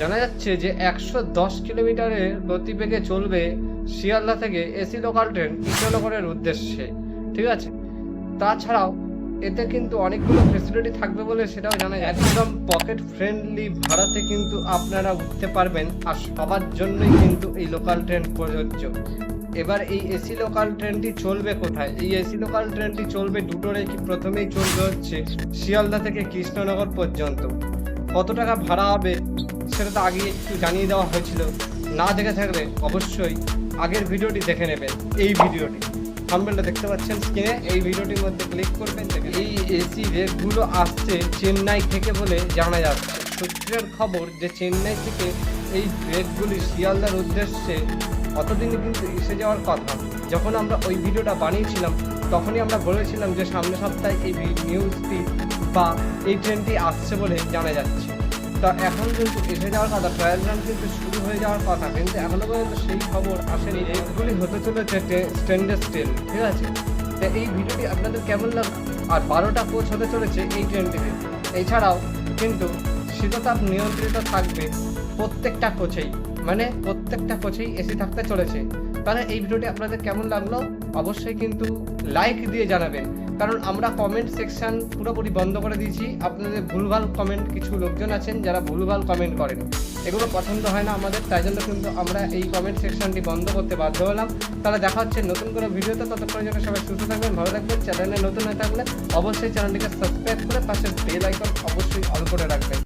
জানা যাচ্ছে যে একশো দশ কিলোমিটারের গতিবেগে চলবে শিয়ালদা থেকে এসি লোকাল ট্রেন কৃষ্ণনগরের উদ্দেশ্যে। ঠিক আছে? তাছাড়াও, এতে কিন্তু অনেকগুলো ফেসিলিটি থাকবে বলে সেটাও জানা যায়। একদম পকেট ফ্রেন্ডলি ভাড়াতে কিন্তু আপনারা উঠতে পারবেন আর সবার জন্যই কিন্তু এই লোকাল ট্রেন প্রযোজ্য। এবার এই এসি লোকাল ট্রেনটি চলবে কোথায়? এই এসি লোকাল ট্রেনটি চলবে দুটো রেখে প্রথমেই চলবে হচ্ছে শিয়ালদা থেকে কৃষ্ণনগর পর্যন্ত। কত টাকা ভাড়া হবে সেটা তো আগে একটু জানিয়ে দেওয়া হয়েছিল। না দেখে থাকলে অবশ্যই আগের ভিডিওটি দেখে নেবেন, এই ভিডিওটি। থাম্বনেলটা দেখতে পাচ্ছেন স্ক্রিনে, এই ভিডিওটির মধ্যে ক্লিক করবেন দেখেন এই এসি রেটগুলো আসছে চেন্নাই থেকে বলে জানা যাচ্ছে। সূত্রের খবর যে চেন্নাই থেকে এই রেটগুলি শিয়ালদার উদ্দেশ্যে অতদিনে কিন্তু এসে যাওয়ার কথা। যখন আমরা ওই ভিডিওটা বানিয়েছিলাম তখনই আমরা বলেছিলাম যে সামনের সপ্তাহে এই নিউজটি বা এই ট্রেনটি আসছে বলে জানা যাচ্ছে। তা এখন কিন্তু এসে যাওয়ার কথা ট্রায়াল রান কিন্তু শুরু হয়ে যাওয়ার কথা, কিন্তু এখনও পর্যন্ত সেই খবর আসেনি এগুলি হতে চলেছে স্টেনলেস স্টিল ঠিক আছে? তো এই ভিডিওটি আপনাদের কেমন লাগল আর বারোটা কোচ হতে চলেছে এই ট্রেনটিতে এছাড়াও কিন্তু শীততাপ নিয়ন্ত্রিত থাকবে প্রত্যেকটা কোচেই মানে প্রত্যেকটা কোচেই এসি থাকতে চলেছে। তাহলে এই ভিডিওটি আপনাদের কেমন লাগল? অবশ্যই কিন্তু লাইক দিয়ে জানাবেন। কারণ আমরা কমেন্ট সেকশন পুরোপুরি বন্ধ করে দিয়েছি। আপনাদের ভুলভাল কমেন্ট কিছু লোকজন আছেন যারা ভুলভাল কমেন্ট করেন। এগুলো পছন্দ হয় না আমাদের, তাই জন্য কিন্তু আমরা এই কমেন্ট সেকশনটি বন্ধ করতে বাধ্য হলাম। তাহলে দেখা হচ্ছে নতুন কোনো ভিডিওতে। ততক্ষণের জন্য সবাই সুস্থ থাকবেন, ভালো থাকবেন। চ্যানেলে নতুন হয়ে থাকলে অবশ্যই চ্যানেলটিকে সাবস্ক্রাইব করে পাশে বেল আইকন অবশ্যই অল করে রাখবেন।